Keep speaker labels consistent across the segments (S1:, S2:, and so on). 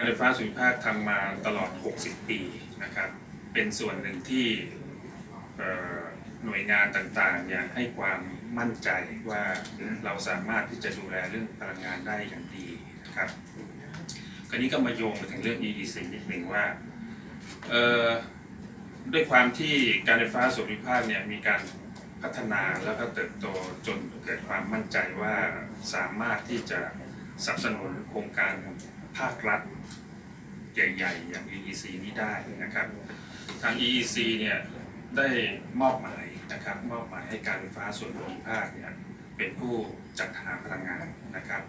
S1: การไฟฟ้าส่วนภูมิภาคทำมาตลอด 60 ปีนะครับ เป็นส่วนหนึ่งที่หน่วยงานต่างๆเนี่ยให้ความมั่นใจว่าเราสามารถที่จะดูแลเรื่องพลังงานได้อย่างดีนะครับคราวนี้ก็มาโยงไปถึงเรื่อง EDC นิดหนึ่งว่าด้วยความที่การไฟฟ้าส่วนภูมิภาคเนี่ยมีการพัฒนาแล้วก็เติบโตจนเกิดความมั่นใจว่าสามารถที่จะสนับสนุนโครงการ ภาครัฐใหญ่ๆ อย่าง EEC นี้ได้นะครับ ทาง EEC เนี่ยได้มอบหมายนะครับมอบหมายให้การไฟฟ้าส่วนภูมิภาคเนี่ยเป็นผู้จัดหาพลังงานนะครับ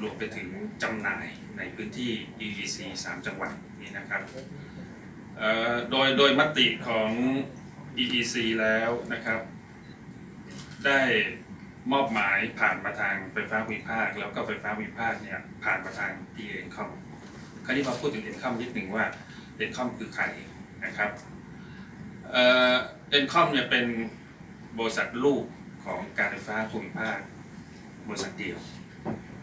S1: รวมไปถึงจำหน่ายในพื้นที่ EEC 3 จังหวัดนี้นะครับโดยโดยมติของ EEC แล้วนะครับ ได้ มอบหมายผ่านมาทางไฟฟ้าภูมิภาค แล้วก็ไฟฟ้าภูมิภาคเนี่ยผ่านมาทาง p a c o m คราวนี้มาพูดถึงเอ็นคอมนิดหนึ่งว่าเอ็นคอมคือใครนะครับเอ็นคอมเนี่ยเป็นบริษัทลูกของการไฟฟ้าภูมิภาคบริษัทเดียว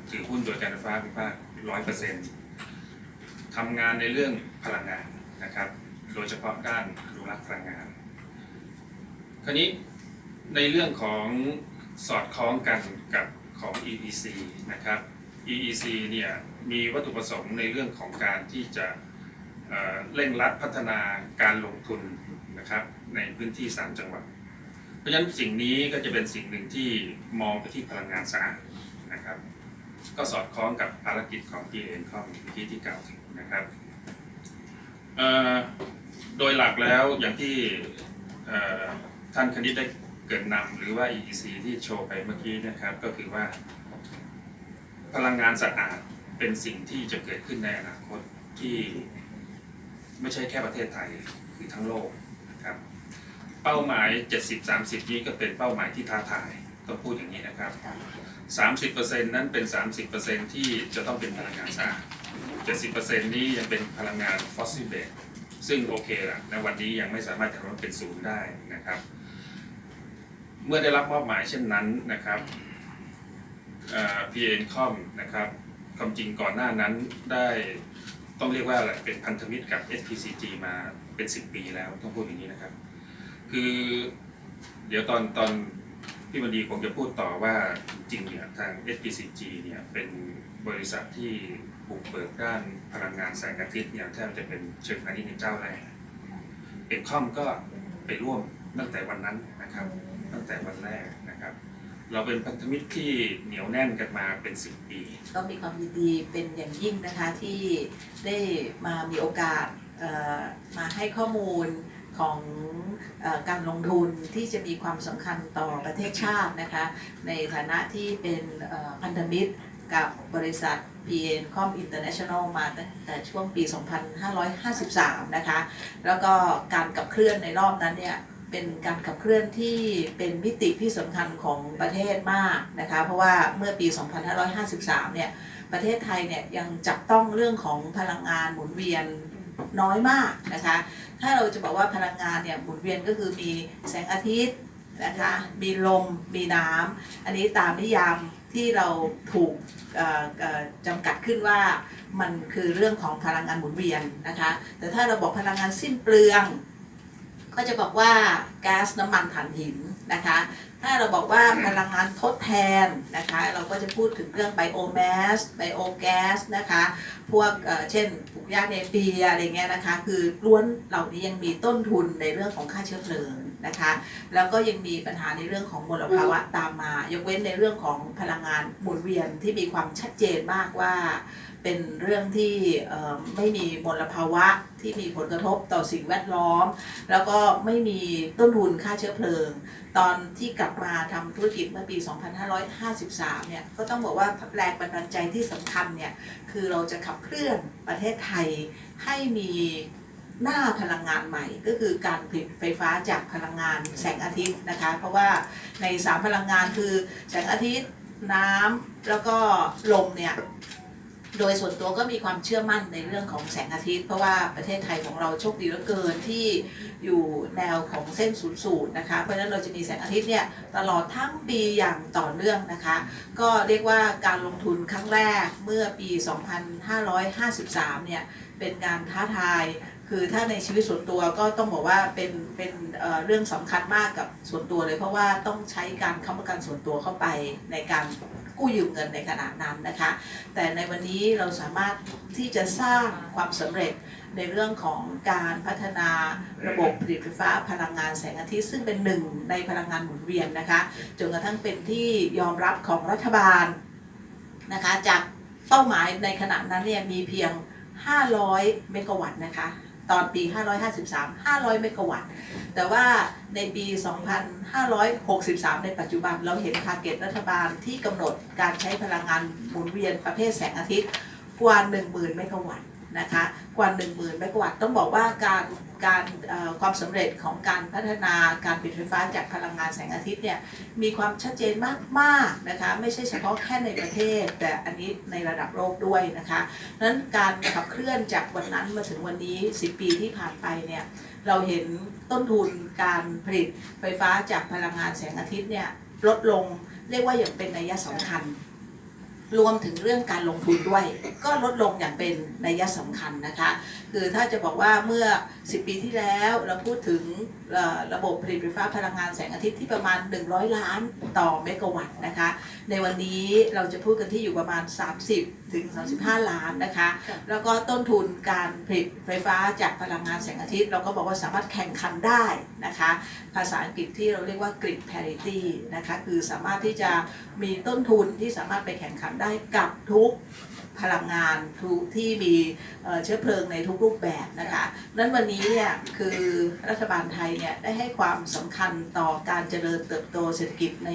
S1: ถือหุ้นโดยการไฟฟ้าภูมิภาคร้อยเปอร์เซ็นต์ทำงานในเรื่องพลังงานนะครับ โดยเฉพาะด้านอนุรักษ์พลังงาน คราวนี้ในเรื่องของ สอดคล้องกันกับของ EEC นะครับ EEC เนี่ยมีวัตถุประสงค์ในเรื่องของการที่จะเเร่งรัดพัฒนาการลงทุนนะครับในพื้นที่3จังหวัด เพราะฉะนั้นสิ่งนี้ก็จะเป็นสิ่งหนึ่งที่มองไปที่พลังงานสะอาดนะครับ ก็สอดคล้องกับภารกิจของ p n คอมเมื่อกี้ที่กล่าวถึงนะครับโดยหลักแล้วอย่างที่ท่านคณิตได้ เกิดนำหรือว่า EEC ที่โชว์ไปเมื่อกี้นะครับก็คือว่า พลังงานสะอาดเป็นสิ่งที่จะเกิดขึ้นในอนาคตที่ไม่ใช่แค่ประเทศไทยคือทั้งโลกนะครับเป้าหมาย 70-30 นี้ก็เป็นเป้าหมายที่ท้าทายต้องพูดอย่างนี้นะครับ 30%นั้นเป็น 30%ที่จะต้องเป็นพลังงานสะอาด 70%นี้ยังเป็นพลังงานฟอสซิลเบสซึ่งโอเคละในวันนี้ยังไม่สามารถจะทำให้เป็นศูนย์ได้นะครับ เมื่อได้รับมอบหมายเช่นนั้นนะครับพีเอ็นคอมนะครับความจริงก่อนหน้านั้นได้ต้องเรียกว่าอะไรเป็นพันธมิตรกับ SPCG มาเป็น 10 ปีแล้วต้องพูดอย่างนี้นะครับ คือเดี๋ยวตอนตอนพี่วันดีคงจะพูดต่อว่าจริงเนี่ยทาง SPCG เนี่ยเป็นบริษัทที่บุกเบิกด้านพลังงานแสงอาทิตย์เนี่ยแทบจะเป็นเชิงพาณิชย์ในเจ้าแรกเอ็นคอมก็ไปร่วมตั้งแต่วันนั้นนะครับ ตั้งแต่วันแรกนะครับ เราเป็นพันธมิตรที่เหนียวแน่นกันมาเป็นสิบปี
S2: ก็มีความยินดีเป็นอย่างยิ่งนะคะที่ได้มามีโอกาสมาให้ข้อมูลของอการลงทุนที่จะมีความสำคัญต่อประเทศชาตินะคะในฐานะที่เป็นพันธมิตรกับบริษัท PN Com International มาตั้งแต่ช่วงปี 2553 นะคะ แล้วก็การขับเคลื่อนในรอบนั้นเนี่ย เป็นการขับเคลื่อนที่เป็นมิติที่สำคัญของประเทศมากนะคะ เพราะว่าเมื่อปี 2553 เนี่ย ประเทศไทยเนี่ยยังจับต้องเรื่องของพลังงานหมุนเวียนน้อยมากนะคะ ถ้าเราจะบอกว่าพลังงานเนี่ยหมุนเวียนก็คือมีแสงอาทิตย์นะคะ มีลม มีน้ำ อันนี้ตามนิยามที่เราถูกจำกัดขึ้นว่ามันคือเรื่องของพลังงานหมุนเวียนนะคะ แต่ถ้าเราบอกพลังงานสิ้นเปลือง ก็จะบอกว่าแก๊สน้ำมันถ่านหินนะคะ ถ้าเราบอกว่าพลังงานทดแทนนะคะ เราก็จะพูดถึงเรื่องไบโอแมสไบโอแก๊สนะคะ พวกเอ่อเช่นปลูกหญ้าเนเปียอะไรเงี้ยนะคะ คือล้วนเหล่านี้ยังมีต้นทุนในเรื่องของค่าเชื้อเพลิง นะคะ แล้วก็ยังมีปัญหาในเรื่องของมลภาวะตามมา ยกเว้นในเรื่องของพลังงานหมุนเวียนที่มีความชัดเจนมากว่า เป็นเรื่องที่เอ่อไม่มีมลภาวะที่มีผลกระทบต่อสิ่งแวดล้อม แล้วก็ไม่มีต้นทุนค่าเชื้อเพลิง ตอนที่กลับมาทำธุรกิจเมื่อปี 2553 เนี่ย ก็ต้องบอกว่าแรงบันดาลใจที่สำคัญเนี่ย คือเราจะขับเคลื่อนประเทศไทยให้มี หน้าพลังงานใหม่ก็คือการผลิตไฟฟ้าจากพลังงานแสงอาทิตย์นะคะ เพราะว่าในสามพลังงานคือแสงอาทิตย์น้ำแล้วก็ลมเนี่ยโดยส่วนตัวก็มีความเชื่อมั่นในเรื่องของแสงอาทิตย์ เพราะว่าประเทศไทยของเราโชคดีเหลือเกินที่อยู่แนวของเส้นศูนย์สูตรนะคะเพราะฉะนั้นเราจะมีแสงอาทิตย์เนี่ยตลอดทั้งปีอย่างต่อเนื่องนะคะ ก็เรียกว่าการลงทุนครั้งแรกเมื่อปี 2553 เนี่ยเป็นการท้าทาย คือถ้าในชีวิตส่วนตัวก็ต้องบอกว่าเป็นเป็นเเรื่องสำคัญมากกับส่วนตัวเลย เพราะว่าต้องใช้การค้ำประกันส่วนตัวเข้าไปในการกู้ยืมเงินในขณะนั้นนะคะ แต่ในวันนี้เราสามารถที่จะสร้างความสำเร็จในเรื่องของการพัฒนาระบบผลิตไฟฟ้าพลังงานแสงอาทิตย์ซึ่งเป็นหนึ่งในพลังงานหมุนเวียนนะคะจนกระทั่งเป็นที่ยอมรับของรัฐบาลนะคะจากเป้าหมายในขณะนั้นเนี่ยมีเพียง 500 เมกะวัตต์นะคะ ตอนปี 553 500 เมกะวัตต์ แต่ว่าในปี 2563 ในปัจจุบันเราเห็นทาร์เก็ตรัฐบาลที่กำหนดการใช้พลังงานหมุนเวียนประเภทแสงอาทิตย์กว่า 10,000 เมกะวัตต์ นะคะกว่า 10,000เมกะวัตต์ต้องบอกว่าการการความสำเร็จของการพัฒนาการผลิตไฟฟ้าจากพลังงานแสงอาทิตย์เนี่ยมีความชัดเจนมากๆนะคะไม่ใช่เฉพาะแค่ในประเทศ แต่อันนี้ในระดับโลกด้วยนะคะนั้นการขับเคลื่อนจากวันนั้นมาถึงวันนี้ 10 ปีที่ผ่านไปเนี่ยเราเห็นต้นทุนการผลิตไฟฟ้าจากพลังงานแสงอาทิตย์เนี่ยลดลงเรียกว่าอย่างเป็นนัยสำคัญ รวมถึงเรื่องการลงทุนด้วย ก็ลดลงอย่างเป็นนัยสำคัญนะคะ คือถ้าจะบอกว่าเมื่อ 10 ปีที่แล้วเราพูดถึงเอ่อระบบผลิตไฟฟ้าพลังงานแสงอาทิตย์ที่ประมาณ 100 ล้านต่อเมกะวัตต์นะคะ ในวันนี้เราจะพูดกันที่อยู่ประมาณ 30 ถึง 35 ล้านนะคะ แล้วก็ต้นทุนการผลิตไฟฟ้าจากพลังงานแสงอาทิตย์ เราก็บอกว่าสามารถแข่งขันได้นะคะ ภาษาอังกฤษที่เราเรียกว่า grid parity นะคะคือสามารถที่จะมีต้นทุนที่สามารถไปแข่งขันได้กับทุกพลังงานทุกที่มีเอ่อเชื้อเพลิงในทุกรูปแบบนะคะนั้นวันนี้เนี่ยคือรัฐบาลไทยเนี่ยได้ให้ความสำคัญต่อการเจริญเติบโตเศรษฐกิจใน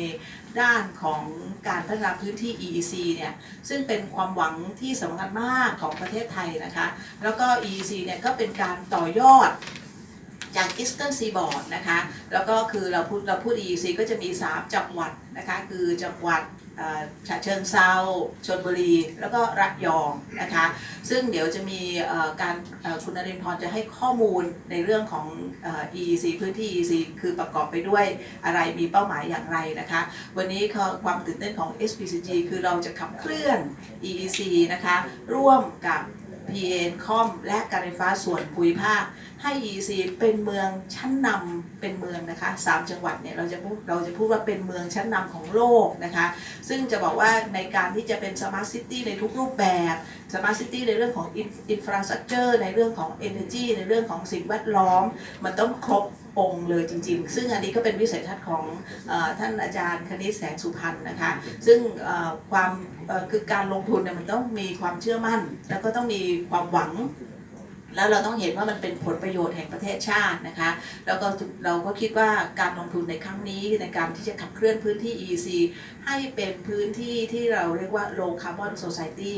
S2: ด้านของการพัฒนาพื้นที่ EEC เนี่ยซึ่งเป็นความหวังที่สำคัญมากของประเทศไทยนะคะ แล้วก็ EEC เนี่ยก็เป็นการต่อยอดจาก Eastern Seaboard นะคะ แล้วก็คือเราพูดเราพูด EEC ก็จะมี 3 จังหวัดนะคะ คือจังหวัด ฉะเชิงเซาชลบุรี แล้วก็ระยองนะคะ ซึ่งเดี๋ยวจะมีการคุณนรินทร์พรจะให้ข้อมูลในเรื่องของ EEC พื้นที่ EEC คือประกอบไปด้วยอะไรมีเป้าหมายอย่างไรนะคะ วันนี้ความตื่นเต้นของ SPCG คือเราจะขับเคลื่อน EEC นะคะ ร่วมกับ PA c o m และการไฟฟ้าส่วนภูมิภาคให้ EC เป็นเมืองชั้นนำเป็นเมืองนะคะสามจังหวัดเนี่ยเราจะพูดเราจะพูดว่าเป็นเมืองชั้นนำของโลกนะคะซึ่งจะบอกว่าในการที่จะเป็น Smart City ในทุกรูปแบบ Smart City ในเรื่องของ Infrastructure ในเรื่องของ Energy ในเรื่องของสิ่งแวดล้อม มันต้องครบองค์เลยจริง ๆ ซึ่งอันนี้ก็เป็นวิสัยทัศน์ของอท่านอาจารย์คณิตแสงสุพรรณนะคะ ซึ่งความคือการลงทุนเนี่ยมันต้องมีความเชื่อมั่น แล้วก็ต้องมีความหวัง แล้วเราต้องเห็นว่ามันเป็นผลประโยชน์แห่งประเทศชาตินะคะ แล้วก็เราก็คิดว่าการลงทุนในครั้งนี้ในการที่จะขับเคลื่อนพื้นที่ EEC ให้เป็นพื้นที่ที่เราเรียกว่า low carbon society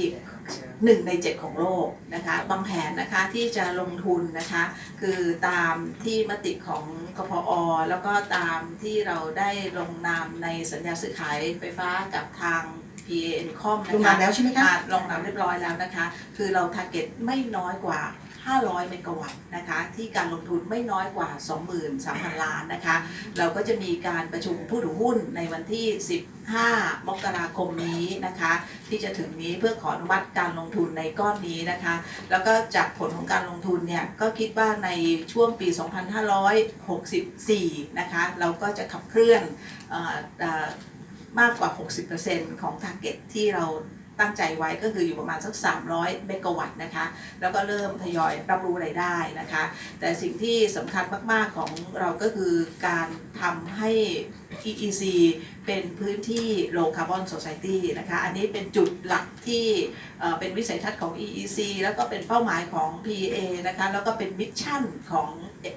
S2: หนึ่งในเจ็ดของโลกนะคะบางแผนนะคะที่จะลงทุนนะคะคือตามที่มติของกพอ แล้วก็ตามที่เราได้ลงนามในสัญญาซื้อขายไฟฟ้ากับทาง PA n c o m นะคะ
S3: ลงนามแล้วใช่ไหมคะ
S2: อ่าลงนามเรียบร้อยแล้วนะคะ คือเรา t a r g e t ไม่น้อยกว่า 500 เมกะวัตต์นะคะที่การลงทุนไม่น้อยกว่า 23,000 ล้านนะคะ เราก็จะมีการประชุมผู้ถือหุ้นในวันที่ 15 มกราคมนี้นะคะ ที่จะถึงนี้เพื่อขออนุมัติการลงทุนในก้อนนี้นะคะ แล้วก็จากผลของการลงทุนเนี่ย ก็คิดว่าในช่วงปี 2564 นะคะ เราก็จะขับเคลื่อนออมากกว่า 60%ของ Target ที่เรา ตั้งใจไว้ก็คืออยู่ประมาณสัก 300 เมกะวัตต์นะคะ แล้วก็เริ่มทยอยรับรู้รายได้นะคะ แต่สิ่งที่สำคัญมาก ๆ ของเราก็คือการทำให้ EEC เป็นพื้นที่ low carbon society นะคะ อันนี้เป็นจุดหลักที่เป็นวิสัยทัศน์ของ EEC แล้วก็เป็นเป้าหมายของ PA นะคะ แล้วก็เป็นมิชชั่นของ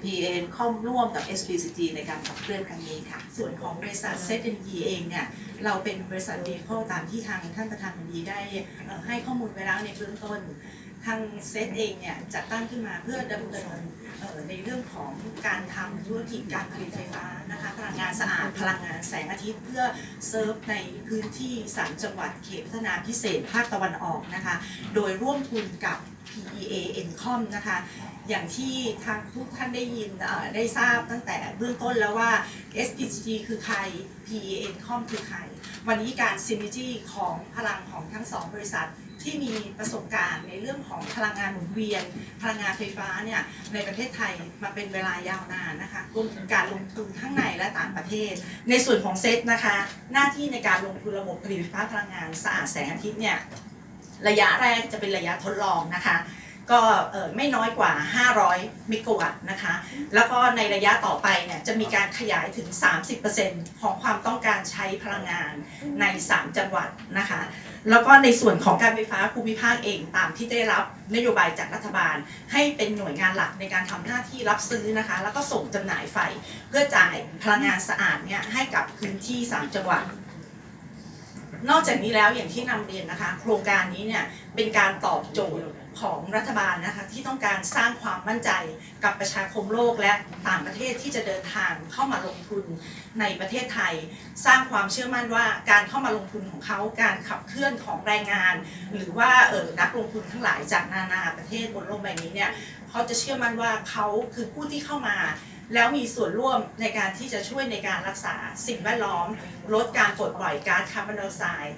S2: PA ข้อมร่วมกับ SPCG ในการขับเคลื่อนครั้งนี้ค่ะ
S3: ส่วนของบริษัทเซตเอ็นเองเนี่ย เราเป็นบริษัทดีเข้าตามที่ทางท่านประธานดีได้ให้ข้อมูลไปแล้วในเบื้องต้น ทางเซตเองเนี่ยจัดตั้งขึ้นมาเพื่อดำเนินในเรื่องของการทำธุรกิจการผลิตไฟฟ้านะคะพลังงานสะอาดพลังงานแสงอาทิตย์ เพื่อเซิร์ฟในพื้นที่สามจังหวัดเขตพัฒนาพิเศษภาคตะวันออกนะคะโดยร่วมทุนกับ PEA Encom นะคะอย่างที่ทางทุกท่านได้ยินได้ทราบตั้งแต่เบื้องต้นแล้วว่า SPG คือใคร PEA Encom คือใคร วันนี้การ synergy ของพลังของทั้งสองบริษัท ที่มีประสบการณ์ในเรื่องของพลังงานหมุนเวียน พลังงานไฟฟ้าเนี่ยในประเทศไทยมาเป็นเวลายาวนานนะคะรวมถึงการลงทุนทั้งในและต่างประเทศ ในส่วนของเซตนะคะ หน้าที่ในการลงทุนระบบผลิตไฟฟ้าพลังงานสะอาดแสงอาทิตย์เนี่ยระยะแรกจะเป็นระยะทดลองนะคะ ก็ไม่น้อยกว่า 500เมกะวัตต์นะคะ แล้วก็ในระยะต่อไปเนี่ยจะมีการขยายถึง 30%ของความต้องการใช้พลังงานใน 3 จังหวัดนะคะ แล้วก็ในส่วนของการไฟฟ้าภูมิภาคเองตามที่ได้รับนโยบายจากรัฐบาล ให้เป็นหน่วยงานหลักในการทำหน้าที่รับซื้อนะคะ แล้วก็ส่งจำหน่ายไฟเพื่อจ่ายพลังงานสะอาดเนี่ยให้กับพื้นที่ 3 จังหวัดนอกจากนี้แล้วอย่างที่นำเรียนนะคะ โครงการนี้เนี่ยเป็นการตอบโจทย์ ของรัฐบาลนะคะที่ต้องการสร้างความมั่นใจกับประชาคมโลกและต่างประเทศที่จะเดินทางเข้ามาลงทุนในประเทศไทย สร้างความเชื่อมั่นว่าการเข้ามาลงทุนของเขาการขับเคลื่อนของแรงงาน หรือว่าเออนักลงทุนทั้งหลายจากนานาประเทศบนโลกใบนี้เนี่ยเขาจะเชื่อมั่นว่าเขาคือผู้ที่เข้ามาแล้วมีส่วนร่วมในการที่จะช่วยในการรักษาสิ่งแวดล้อม ลดการปลดปล่อยก๊าซคาร์บอนไดออกไซด์